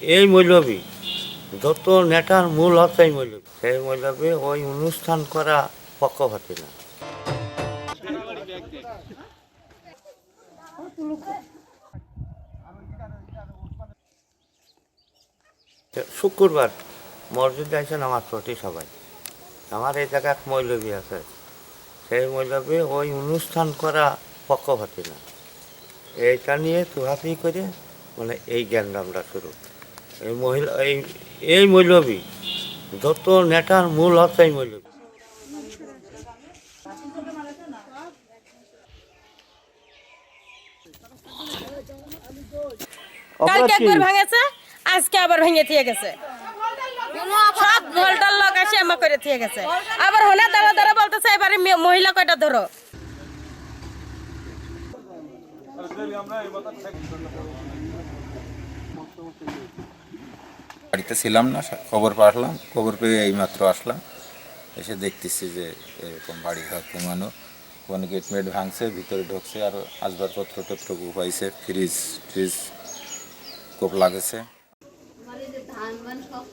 এই মৌলবী যত নেতার মূল হচ্ছে এই মৌলবী সেই মৌলবী ওই অনুষ্ঠান করা পক্ষপাতি না। শুক্রবার মসজিদে আছে নামাজ পড়ি সবাই। আমার এই জায়গায় এক মৌলবী আছে। সেই মৌলবী ওই অনুষ্ঠান করা পক্ষপাতি না। এইটা নিয়ে তুহাফি করে মানে এই জ্ঞানদামটা শুরু। এই মহিলা এই এই মৌলবী যত নেটার মূল হচ্ছে এই মৌলবী। কালকে একবার ভাঙেছে আজকে আবার ভেঙে দিয়ে গেছে। সব ভোল্টার লোক আসে আমা করে দিয়ে গেছে। আবার হলে দাঁড়া দাঁড়া বলতেছে এবারে মহিলা কয়টা ধরো? বাড়িতে ছিলাম না খবর পাঠলাম, খবর পেয়ে এইমাত্র আসলাম। এসে দেখতেছি যে এরকম বাড়ি ঘর কমানো কোনো গেটমেট ভাঙছে, ভিতরে ঢুকছে, আর আসবাবপত্র টত্র পাইছে ফ্রিজ ফ্রিজ কোপ লাগেছে। মান সব